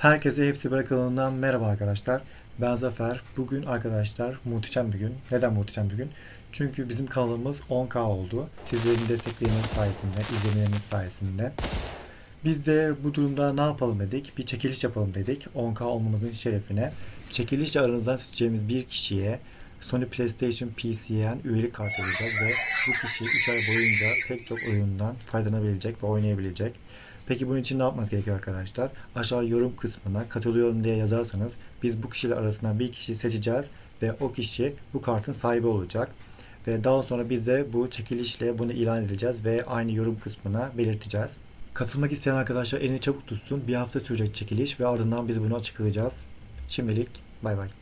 Herkese hepsi bırakılığından merhaba arkadaşlar. Ben Zafer. Bugün arkadaşlar muhteşem bir gün. Neden muhteşem bir gün? Çünkü bizim kanalımız 10K oldu. Sizlerin destekleriniz sayesinde, izlemeleriniz sayesinde. Biz de bu durumda ne yapalım dedik? Bir çekiliş yapalım dedik. 10K olmamızın şerefine. Çekilişle aranızdan seçeceğimiz bir kişiye Sony PlayStation PC'yen üyelik kartı vereceğiz ve bu kişi 3 ay boyunca pek çok oyundan faydalanabilecek ve oynayabilecek. Peki bunun için ne yapmanız gerekiyor arkadaşlar? Aşağı yorum kısmına katılıyorum diye yazarsanız biz bu kişiler arasından bir kişiyi seçeceğiz ve o kişi bu kartın sahibi olacak. Ve daha sonra biz de bu çekilişle bunu ilan edeceğiz ve aynı yorum kısmına belirteceğiz. Katılmak isteyen arkadaşlar elini çabuk tutsun. Bir hafta sürecek çekiliş ve ardından biz bunu açıklayacağız. Şimdilik bay bay.